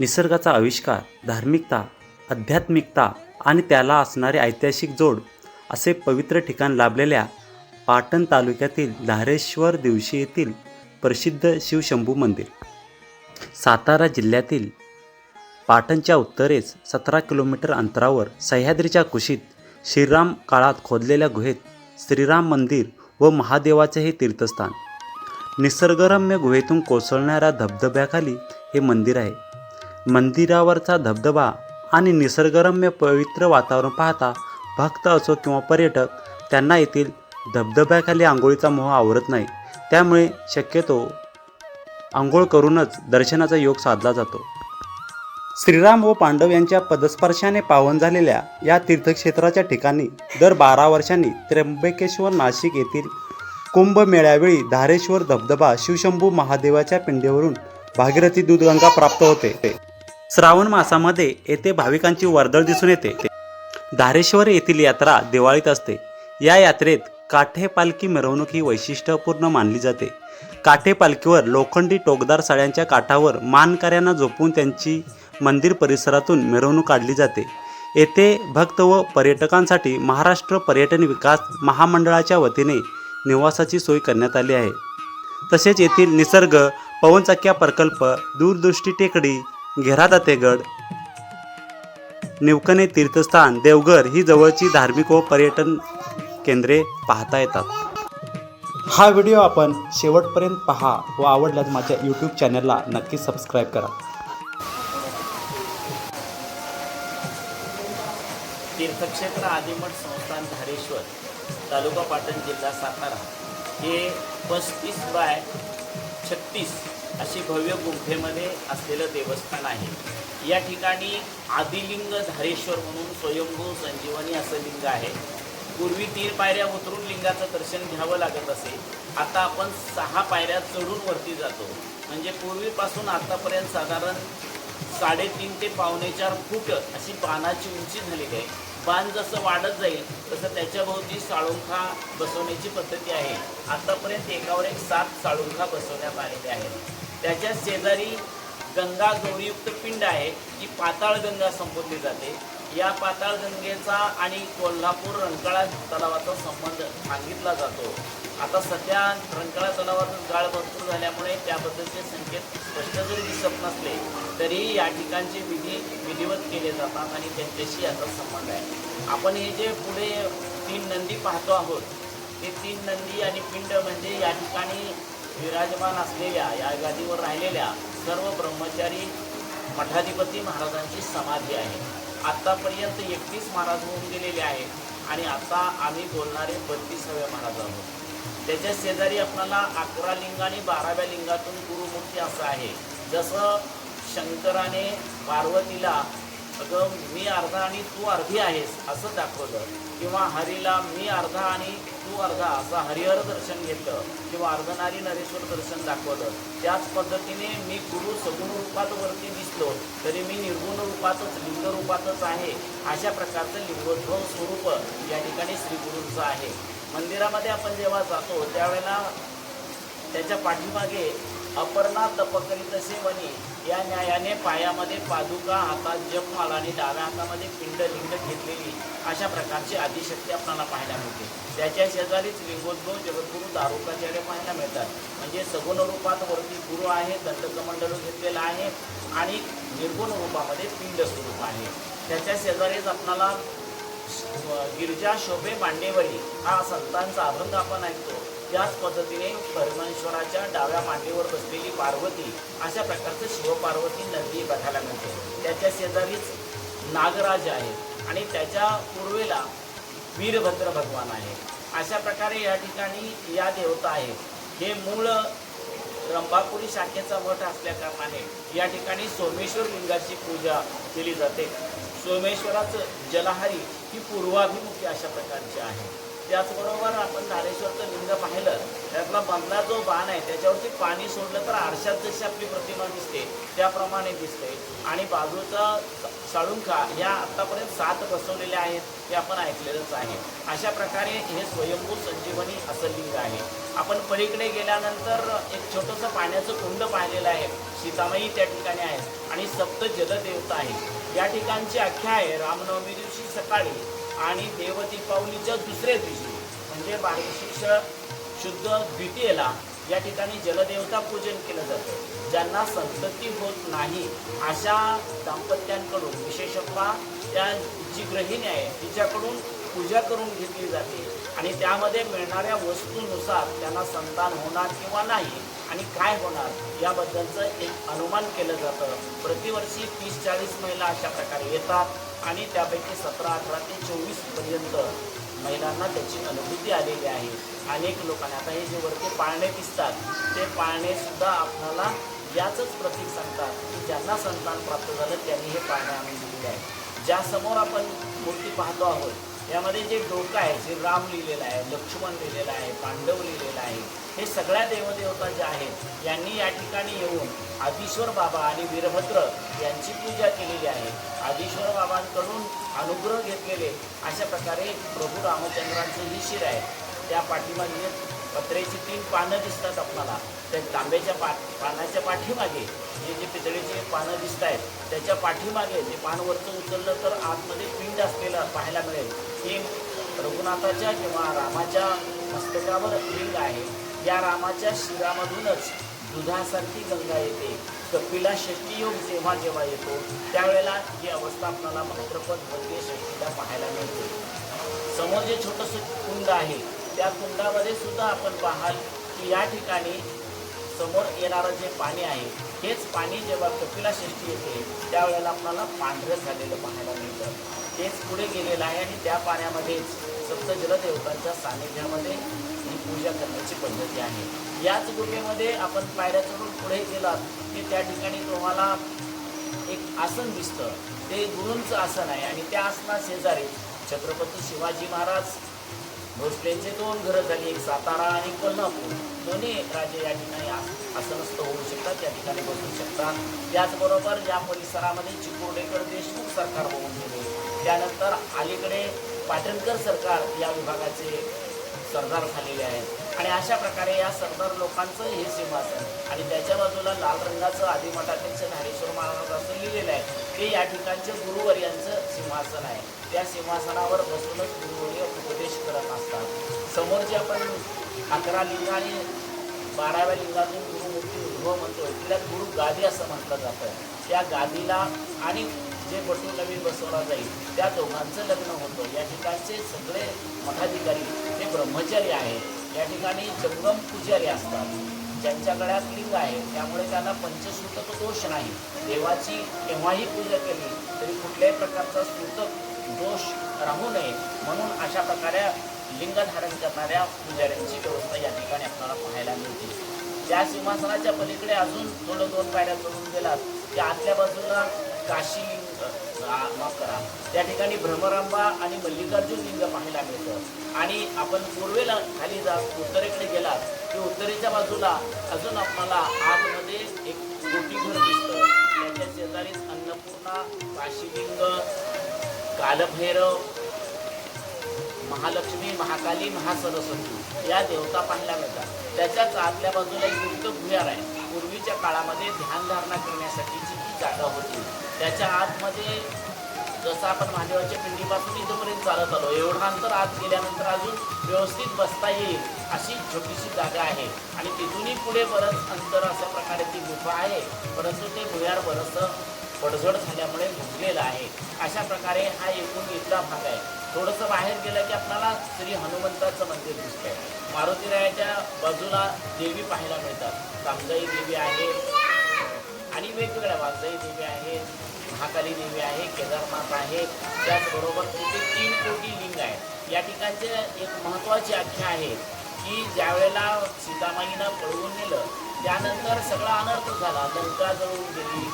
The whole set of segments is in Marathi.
निसर्गाचा आविष्कार धार्मिकता आध्यात्मिकता आणि त्याला असणारे ऐतिहासिक जोड असे पवित्र ठिकाण लाभलेल्या पाटण तालुक्यातील धारेश्वर दिवशी येथील प्रसिद्ध शिवशंभू मंदिर. सातारा जिल्ह्यातील पाटणच्या उत्तरेस सतरा किलोमीटर अंतरावर सह्याद्रीच्या कुशीत श्रीराम काळात खोदलेल्या गुहेत श्रीराम मंदिर व महादेवाचे हे तीर्थस्थान. निसर्गरम्य गुहेतून कोसळणाऱ्या धबधब्याखाली हे मंदिर आहे. मंदिरावरचा धबधबा आणि निसर्गरम्य पवित्र वातावरण पाहता भक्त असो किंवा पर्यटक त्यांना येथील धबधब्याखाली आंघोळीचा मोह आवरत नाही. त्यामुळे शक्यतो आंघोळ करूनच दर्शनाचा योग साधला जातो. श्रीराम व पांडव यांच्या पदस्पर्शाने पावन झालेल्या या तीर्थक्षेत्राच्या ठिकाणी दर बारा वर्षांनी त्र्यंबकेश्वर नाशिक येथील कुंभमेळ्यावेळी धारेश्वर धबधबा शिवशंभू महादेवाच्या पिंडेवरून भागीरथी दूधगंगा प्राप्त होते. श्रावण मासामध्ये येथे भाविकांची वर्दळ दिसून येते. धारेश्वर येथील यात्रा दिवाळीत असते. या यात्रेत काठे पालखी मिरवणूक ही वैशिष्ट्यपूर्ण मानली जाते. काठे पालखीवर लोखंडी टोकदार साड्यांच्या काठावर मानकऱ्यांना झोपून त्यांची मंदिर परिसरातून मिरवणूक काढली जाते. येथे भक्त व पर्यटकांसाठी महाराष्ट्र पर्यटन विकास महामंडळाच्या वतीने निवासाची सोय करण्यात आली आहे. तसेच येथील निसर्ग पवनचक्क्या प्रकल्प दूरदृष्टी टेकडी घेरादातेगड निवकणे तीर्थस्थान देवघर ही जवळची धार्मिक व पर्यटन केंद्रे पाहता येतात. हा व्हिडिओ आपण शेवटपर्यंत पहा व आवडल्यास माझ्या यूट्यूब चॅनलला नक्की सबस्क्राईब करा. तीर्थक्षेत्र आदिमठ संस्थान धारेश्वर तालुका पाटण जिल्हा सातारा. हे पस्तीस बाय छत्तीस अशी भव्य गुंफेमध्ये असलेलं देवस्थान आहे. या ठिकाणी आदिलिंग धारेश्वर म्हणून स्वयंभू संजीवनी असं लिंग आहे. पूर्वी तीन पायऱ्या उतरून लिंगाचं दर्शन घ्यावं लागत असे. आता आपण सहा पायऱ्या चढून वरती जातो. म्हणजे पूर्वीपासून आतापर्यंत साधारण साडेतीन ते पावणे चार फूट अशी पानाची उंची झालेली आहे. बाण जसं वाढत जाईल तसं त्याच्याभोवती साळुंखा बसवण्याची पद्धती आहे. आतापर्यंत एकावर एक सात साळुंखा बसवण्यात आलेल्या आहेत. त्याच्या शेजारी गंगा गौरीयुक्त पिंड आहे जी पाताळगंगा संबोधली जाते. या पाताळगंगेचा आणि कोल्हापूर रंकाळा तलावाचा संबंध सांगितला जातो. आता सध्या रंकाळा तलावाचा गाळ भरपूर झाल्यामुळे त्याबद्दलचे संकेत स्पष्ट जरी दिसत नसले तरी या ठिकाणचे विधी विधिवत केले जातात आणि त्यांच्याशी याचा संबंध आहे. आपण हे जे पुढे तीन नंदी पाहतो आहोत ते तीन नंदी आणि पिंड म्हणजे या ठिकाणी विराजमान असलेल्या या गादीवर राहिलेल्या सर्व ब्रह्मचारी मठाधिपती महाराजांची समाधी आहे. आत्तापर्यंत एकतीस महाराज होऊन गेलेले आहेत आणि आता आम्ही बोलणारे बत्तीसाव्या महाराज आहोत. त्याच्या शेजारी आपल्याला अकरा लिंग आणि बाराव्या लिंगातून गुरुमूर्ती असं आहे. जसं शंकराने पार्वतीला अगं मी अर्धा आणि तू अर्धी आहेस असं दाखवलं. किंवा हरीला मी अर्धा आणि तू अर्धा असं हरिहर दर्शन घेतलं. किंवा अर्धनारी नरेश्वर दर्शन दाखवलं. त्याच पद्धतीने मी गुरु सगुण रूपात वरती दिसलो तरी मी निर्गुण रूपातच लिंग रूपातच आहे. अशा प्रकारचं लिंगोद्भव स्वरूप या ठिकाणी श्री गुरूंचं आहे. मंदिरामध्ये आपण जेव्हा जातो त्यावेळेला त्याच्या पाठीमागे अपर्णा तपकरी सेवनी या न्यायाने पायामध्ये पादुका हातात जपमाला आणि डाव्या हातामध्ये पिंड लिंग घेतलेली अशा प्रकारची आदिशक्ती आपल्याला पाहायला मिळते. त्याच्या शेजारीच लिंगोद्भव जगद्गुरू दारुकाचार्य पाहायला मिळतात. म्हणजे सगुण रूपात वरती गुरु आहे दंडकमंडल घेतलेला आहे आणि निर्गुण रूपामध्ये पिंड स्वरूप आहे. त्याच्या शेजारीच आपणाला गिरजा शोभे मांडेवरी हा संतांचा अभंग आपण ऐकतो. त्याच पद्धतीने परमेश्वराच्या डाव्या मांडीवर बसलेली पार्वती अशा प्रकारचं शिवपार्वती नदी बघायला मिळते. त्याच्या शेजारीच नागराज आहे आणि त्याच्या पूर्वेला वीरभद्र भगवान आहे. अशा प्रकारे या ठिकाणी या देवता आहेत. हे मूळ रंभापुरी शाखेचा मठ असल्याकारणाने या ठिकाणी सोमेश्वर लिंगाची पूजा केली जाते. सोमेश्वराचं जलहारी ही पूर्वाभिमुखी अशा प्रकारची आहे. त्याचबरोबर आपण धारेश्वरचं लिंग पाहिलं त्यातला मधला जो बाण आहे त्याच्यावरती पाणी सोडलं तर आरशात जशी आपली प्रतिमा दिसते त्याप्रमाणे दिसते. आणि बाजूचा साळुंखा या आत्तापर्यंत सात बसवलेल्या आहेत हे आपण ऐकलेलंच आहे. अशा प्रकारे हे स्वयंभू संजीवनी असं लिंग आहे. आपण पलीकडे गेल्यानंतर एक छोटंसं पाण्याचं कुंड पाहिलेलं आहे. सीतामाई त्या ठिकाणी आहे आणि सप्त जलदेवता आहे या ठिकाणची आख्या आहे रामनवमी दिवशी सकाळी आणि देव दीपावलीच्या दुसऱ्या दिवशी म्हणजे बार्शीक्ष शुद्ध द्वितीयेला या ठिकाणी जलदेवता पूजन केलं जातं. ज्यांना संतती होत नाही अशा दाम्पत्यांकडून विशेषतः त्या जी गृहिणी आहे तिच्याकडून पूजा करून घेतली जाते. आणि त्यामध्ये मिळणाऱ्या वस्तूनुसार त्यांना संतान होणार किंवा नाही आणि काय होणार याबद्दलचं एक अनुमान केलं जातं. प्रतिवर्षी तीस चाळीस महिला अशा प्रकारे येतात आणि त्यापैकी सतरा अठरा ते चोवीसपर्यंत महिलांना त्याची अनुभूती आलेली आहे. अनेक लोकांना आता हे जे वरती पाळणे दिसतात ते पाळणेसुद्धा आपणाला आपल्याला याचंच प्रतीक सांगतात की ज्यांना संतान प्राप्त झालं त्यांनी हे पाळणे आणून दिलेले आहे. ज्यासमोर आपण मूर्ती पाहतो आहोत यामध्ये जे डोकं आहे जे राम लिहिलेलं आहे लक्ष्मण लिहिलेलं आहे पांडव लिहिलेलं आहे हे सगळ्या देवदेवता ज्या आहेत यांनी या ठिकाणी येऊन आदिश्वर बाबा आणि वीरभद्र यांची पूजा केलेली आहे. आदिश्वर बाबांकडून अनुग्रह घेतलेले अशा प्रकारे प्रभू रामचंद्रांचे ही शिर आहे. त्या पाठीमागे पत्र्याची तीन पानं दिसतात आपल्याला. त्या तांब्याच्या पा पानाच्या पाठीमागे जे जे पितळीचे पानं दिसत आहेत त्याच्या पाठीमागे जे पान वरचं उचललं तर आतमध्ये पिंड असलेलं पाहायला मिळेल. हे रघुनाथाच्या किंवा रामाच्या मस्तकावर लिंग आहे. या रामाच्या शिरामधूनच दुधासारखी गंगा येते. कपिला षष्टी योग जेव्हा जेव्हा येतो त्यावेळेला ही अवस्था आपल्याला भाद्रपदमध्ये षष्टीला पाहायला मिळते. समोर जे छोटंसं कुंड आहे त्या कुंडामध्ये सुद्धा आपण पाहाल की या ठिकाणी समोर येणारं जे पाणी आहे हेच पाणी जेव्हा कपिला षष्टी येते त्यावेळेला आपल्याला पांढरं झालेलं पाहायला मिळतं. तेच पुढे गेलेलं आहे आणि त्या पाण्यामध्येच सप्त जलदेवतांच्या सानिध्यामध्ये ही पूजा करण्याची पद्धती आहे. याच गुफेमध्ये आपण पायऱ्या चढून पुढे गेलात की त्या ठिकाणी तुम्हाला एक आसन दिसतं. ते गुरूंचं आसन आहे आणि त्या आसना शेजारी छत्रपती शिवाजी महाराज भोसलेंचे दोन घरं झाली एक सातारा आणि कोल्हापूर. दोन्ही राजे या ठिकाणी आस- आसनस्थ होऊ शकतात त्या ठिकाणी बसू शकतात. त्याचबरोबर या परिसरामध्ये चिकोर्डेकर देशमुख सरकार होऊन गेले. त्यानंतर अलीकडे पाटणकर सरकार या विभागाचे सरदार झालेले आहेत. आणि अशा प्रकारे या सरदार लोकांचं हे सिंहासन आणि त्याच्या बाजूला लाल रंगाचं आदिमठाध्यक्ष धारेश्वर महाराज असं लिहिलेलं आहे ते या ठिकाणचे गुरुवर्यांचं सिंहासन आहे. त्या सिंहासनावर बसूनच गुरुवर्य उपदेश करत असतात. समोरचे आपण अकरा लिंग आणि बाराव्या लिंगातून गुरुमूर्ती उद्भव म्हणतो तिला गुरु गादी असं म्हटलं जातं. त्या गादीला आणि जे बटू नवीन बसवला जाईल त्या दोघांचं लग्न होतं. या ठिकाणचे सगळे मठाधिकारी हे ब्रह्मचारी आहेत या ठिकाणी जंगम पुजारी असतात. ज्यांच्या गळ्यात लिंग आहे त्यामुळे त्यांना पंचसूतक दोष नाही. देवाची केव्हाही पूजा केली तरी कुठल्याही प्रकारचा सूतक दोष राहू नये. म्हणून अशा प्रकारे लिंग धारण करणाऱ्या पुजाऱ्यांची व्यवस्था या ठिकाणी आपल्याला पाहायला मिळते. त्या सिंहासनाच्या पलीकडे अजून थोडं दोन पायऱ्या चढून गेलात. त्या आतल्या बाजूला काशी माफ करा त्या ठिकाणी भ्रमरांबा आणि मल्लिकार्जुन लिंग पाहायला मिळतं. आणि आपण पूर्वेला खाली जा उत्तरेकडे गेलात की उत्तरेच्या बाजूला अजून आपल्याला आतमध्ये एक कोटीघर दिसतं. त्याच्या शेजारीच अन्नपूर्णा काशीलिंग कालभैरव महालक्ष्मी महाकाली महासरस्वती या देवता पाहायला मिळतात. त्याच्याच आतल्या बाजूला एक गुप्त भुयार आहे. पूर्वीच्या काळामध्ये ध्यानधारणा करण्यासाठीची ती जागा होती त्याच्या आतमध्ये जसं आपण महादेवाच्या पिंडीपासून इथंपर्यंत चालत आलो एवढं अंतर आत गेल्यानंतर अजून व्यवस्थित बसता येईल अशी छोटीशी जागा आहे. आणि तिथूनही पुढे बरंच अंतर अशा प्रकारे ती गुफा आहे. परंतु ते भुयार बरंचसं पडझड झाल्यामुळे भुंकलेलं आहे. अशा प्रकारे हा एकूण इथला भाग आहे. थोडंसं बाहेर गेलं की आपल्याला श्री हनुमंताचं मंदिर दिसतंय. मारुतीरायाच्या बाजूला देवी पाहायला मिळतात. कामजाई देवी आहे. आणि वेगवेगळ्या वाघजाई देवी आहे महाकाली देवी आहे केदारनाथ आहे त्याचबरोबर तिथे तीन कोटी लिंग आहेत. या ठिकाणचे एक महत्त्वाची आख्या आहे की ज्यावेळेला सीतामाईनं पळवून नेलं त्यानंतर सगळा अनर्थ झाला. लंका जळून गेली.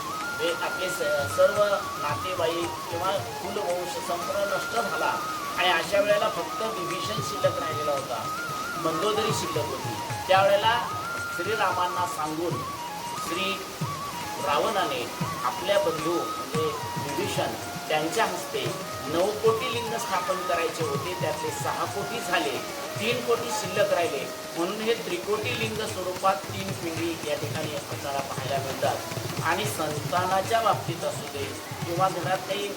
हे आपले स सर्व नातेवाईक किंवा कुलवंश संपूर्ण नष्ट झाला. आणि अशा वेळेला फक्त विभीषण शिल्लक राहिलेला होता. मंदोदरी शिल्लक होती. त्यावेळेला श्रीरामांना सांगून श्री रावणाने आपल्या बंधू म्हणजे विभीषण त्यांच्या हस्ते नऊ कोटी लिंग स्थापन करायचे होते. त्यातले सहा कोटी झाले. तीन कोटी शिल्लक राहिले. म्हणून हे त्रिकोटी लिंग स्वरूपात तीन पिंडी या ठिकाणी आपल्याला पाहायला मिळतात. आणि संतानाच्या बाबतीत असू दे किंवा घरात काही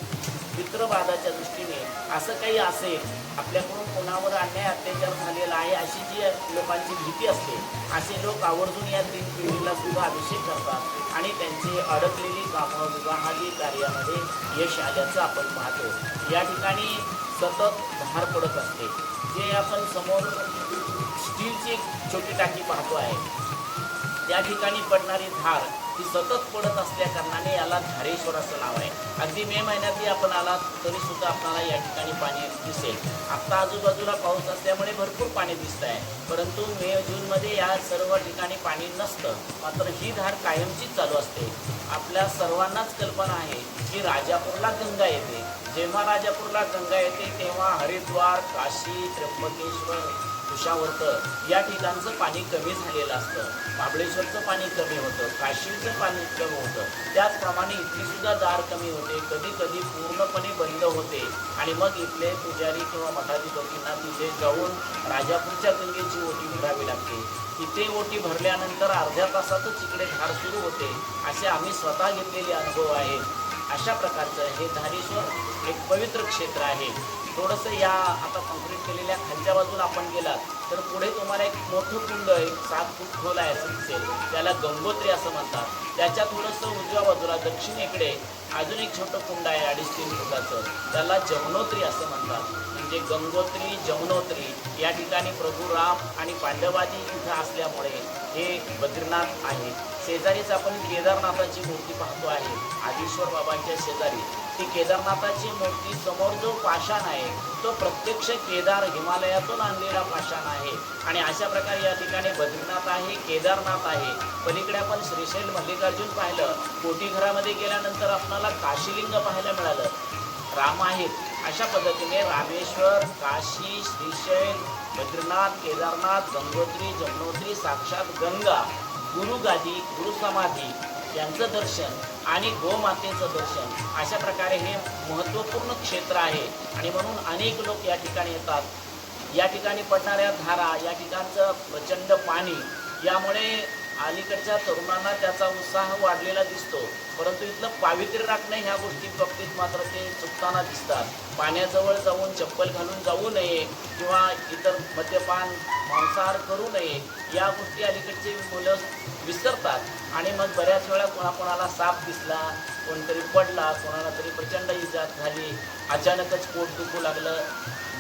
मित्रवादाच्या दृष्टीने असं काही असेल आपल्याकडून कोणावर अन्याय अत्याचार झालेला आहे अशी जी लोकांची भीती असते असे लोक आवर्जून या तीन पिढीला सुद्धा अभिषेक करतात आणि त्यांची अडकलेली कामं विवाहादी कार्यामध्ये यश आल्याचं आपण पाहतो. या ठिकाणी सतत धार पडत असते. जे आपण समोर स्टीलची एक छोटी टाकी पाहतो आहे त्या ठिकाणी पडणारी धार ही सतत पडत असल्या कारणाने याला धारेश्वर असं नाव आहे. अगदी मे महिन्यातही आपण आलात तरी सुद्धा आपल्याला या ठिकाणी पाणी दिसेल. आत्ता आजूबाजूला पाऊस असल्यामुळे भरपूर पाणी दिसत आहे परंतु मे जूनमध्ये या सर्व ठिकाणी पाणी नसतं. मात्र ही धार कायमचीच चालू असते. आपल्या सर्वांनाच कल्पना आहे की राजापूरला गंगा येते. जेव्हा राजापूरला गंगा येते तेव्हा हरिद्वार काशी त्र्यंबकेश्वर कुशावर्त या ठिकाणचं पाणी कमी झालेलं असतं. महाबळेश्वरचं पाणी कमी होतं. काशीचं पाणी कमी होतं. त्याचप्रमाणे इथली सुद्धा दार कमी होते. कधी कधी पूर्णपणे बंद होते. आणि मग इथले पुजारी किंवा मठाधिपतींना तिथे जाऊन राजापूरच्या गंगेची ओटी भरावी लागते. इथे ओटी भरल्यानंतर अर्ध्या तासातच इकडे धार सुरू होते. असे आम्ही स्वतः घेतलेले अनुभव आहेत अशा प्रकारचं हे धारेश्वर एक पवित्र क्षेत्र आहे. थोडंसं या आता कॉन्क्रीट केलेल्या खालच्या बाजूला आपण गेलात तर पुढे तुम्हाला एक मोठं कुंड एक सात फूट खोल आहे असं दिसेल. त्याला गंगोत्री असं म्हणतात. त्याच्या थोडंसं उजव्या बाजूला दक्षिणेकडे अजून एक छोटं कुंड आहे अडीच तीन फुटाचं. त्याला जमनोत्री असं म्हणतात. म्हणजे गंगोत्री जमनोत्री या ठिकाणी प्रभू राम आणि पांडवादी इथं असल्यामुळे हे बद्रीनाथ आहे. शेजारीच आपण केदारनाथाची मूर्ती पाहतो आहे. आदिश्वर बाबांच्या शेजारी. ती केदारनाथाची मूर्ती समोर जो पाषाण आहे तो प्रत्यक्ष केदार हिमालयातून आणलेला पाषाण आहे. आणि अशा प्रकारे या ठिकाणी बद्रीनाथ आहे केदारनाथ आहे. पलीकडे आपण श्रीशैल मल्लिकार्जुन पाहिलं. कोटीघरामध्ये गेल्यानंतर आपणाला काशीलिंग पाहायला मिळालं. राम आहेत. अशा पद्धतीने रामेश्वर काशी श्रीशैल बद्रीनाथ केदारनाथ गंगोत्री जमुनोत्री साक्षात गंगा गुरुगादी गुरुसमाधी यांचं दर्शन आणि गोमातेचं दर्शन अशा प्रकारे हे महत्त्वपूर्ण क्षेत्र आहे. आणि म्हणून अनेक लोक या ठिकाणी येतात. या ठिकाणी पडणाऱ्या धारा या ठिकाणचं प्रचंड पाणी यामुळे अलीकडच्या तरुणांना त्याचा उत्साह वाढलेला दिसतो. परंतु इथलं पावित्र्य राखणं ह्या गोष्टी बाबतीत मात्र ते चुकताना दिसतात. पाण्याजवळ जाऊन चप्पल घालून जाऊ नये किंवा इतर मद्यपान मांसाहार करू नये या गोष्टी अलीकडची मुलं विसरतात. आणि मग बऱ्याच वेळा कोणाकोणाला साप दिसला कोणतरी पडला कोणाला तरी प्रचंड इजात झाली अचानकच पोट दुखू लागलं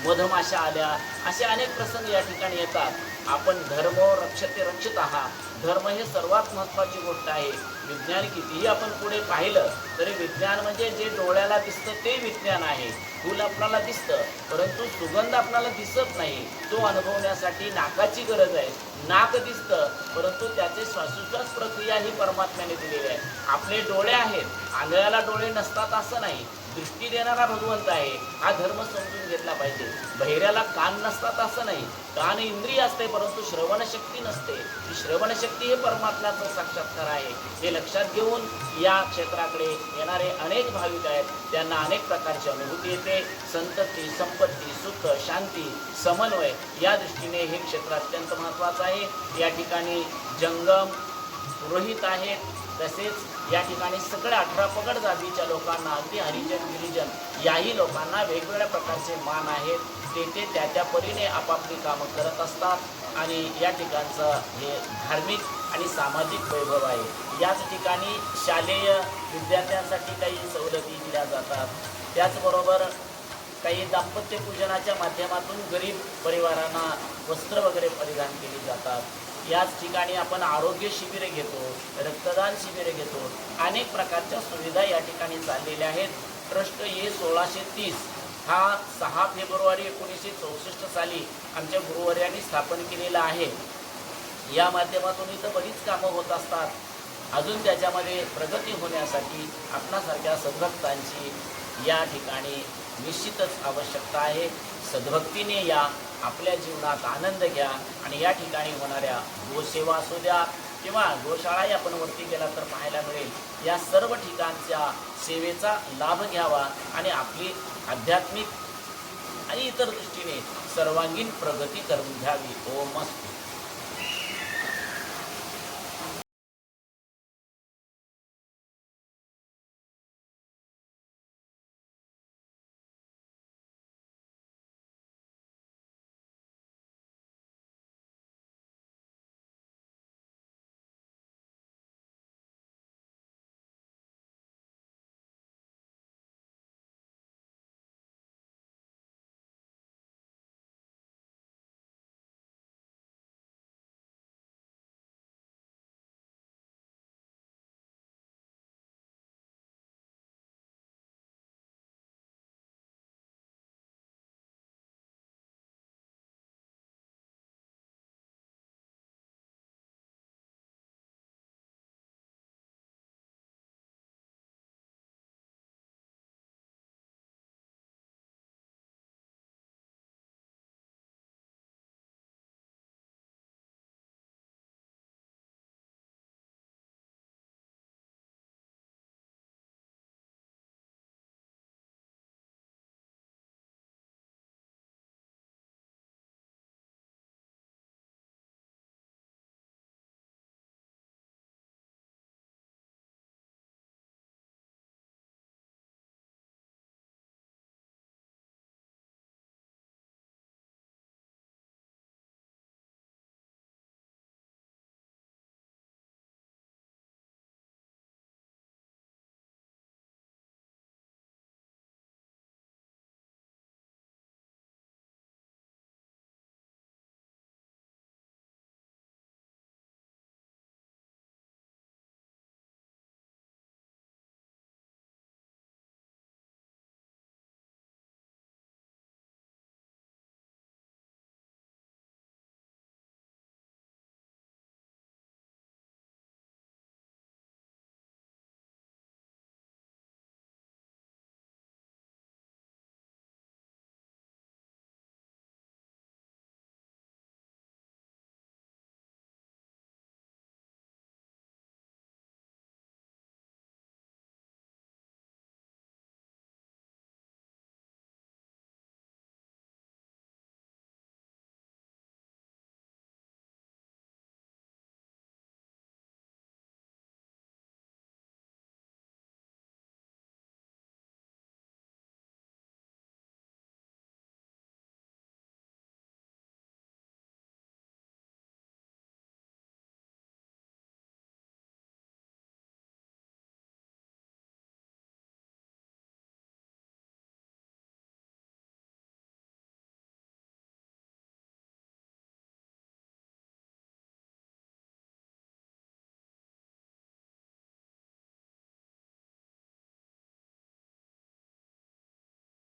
मधमाशा आल्या असे अनेक प्रसंग या ठिकाणी येतात. आपण धर्म रक्षते रक्षित आहात. धर्म हे सर्वात महत्त्वाची गोष्ट आहे. विज्ञान कितीही आपण पुढे पाहिलं तरी विज्ञान म्हणजे जे डोळ्याला दिसतं ते विज्ञान आहे. फूल आपल्याला दिसतं परंतु सुगंध आपल्याला दिसत नाही. तो अनुभवण्यासाठी नाकाची गरज आहे. नाक दिसतं परंतु त्याचे श्वासोश्वास प्रक्रिया ही परमात्म्याने दिलेली आहे. आपले डोळे आहेत. आंधळ्याला डोळे नसतात असं नाही. दृष्टी देणारा भगवंत आहे. हा धर्म समजून घेतला पाहिजे. बहिऱ्याला कान नसतात असं नाही. कान इंद्रिय असते परंतु श्रवणशक्ती नसते. ही श्रवणशक्ती हे परमात्म्याचं साक्षात्कार आहे. हे लक्षात घेऊन या क्षेत्राकडे येणारे अनेक भाविक आहेत. त्यांना अनेक प्रकारची अनुभूती येते. संतती संपत्ती सुख शांती समन्वय या दृष्टीने हे क्षेत्र अत्यंत महत्त्वाचं आहे. या ठिकाणी जंगम पुरोहित आहेत. तसेच या ठिकाणी सगळ्या अठरा पगड जातीच्या लोकांना अगदी हरिजन गिरिजन याही लोकांना वेगवेगळ्या प्रकारचे मान आहेत. ते ते त्या त्या परीने आपापली कामं करत असतात आणि या ठिकाणचं हे धार्मिक आणि सामाजिक वैभव आहे. याच ठिकाणी शालेय विद्यार्थ्यांसाठी काही सवलती दिल्या जातात. त्याचबरोबर काही दाम्पत्य पूजनाच्या माध्यमातून गरीब परिवारांना वस्त्र वगैरे परिधान केली जातात. याच ठिकाणी आपण आरोग्य शिबिरे घेतो रक्तदान शिबिरे घेतो अनेक प्रकारच्या सुविधा या ठिकाणी चाललेल्या आहेत. ट्रस्ट ए सोळाशे तीस. हा सहा फेब्रुवारी एकोणीसशे चौसष्ट साली आमच्या गुरुवर्यांनी स्थापन केलेला आहे. या माध्यमातून इथं बरीच कामं होत असतात. अजून त्याच्यामध्ये प्रगती होण्यासाठी आपणासारख्या सद्भक्तांची या ठिकाणी निश्चितच आवश्यकता आहे. सद्भक्तीने या आपल्या जीवनात आनंद घ्या आणि या ठिकाणी होणाऱ्या गोसेवा असू द्या किंवा गोशाळाही आपण वरती गेला तर पाहायला मिळेल. या सर्व ठिकाणच्या सेवेचा लाभ घ्यावा आणि आपली आध्यात्मिक आणि इतर दृष्टीने सर्वांगीण प्रगती करून घ्यावी. ओम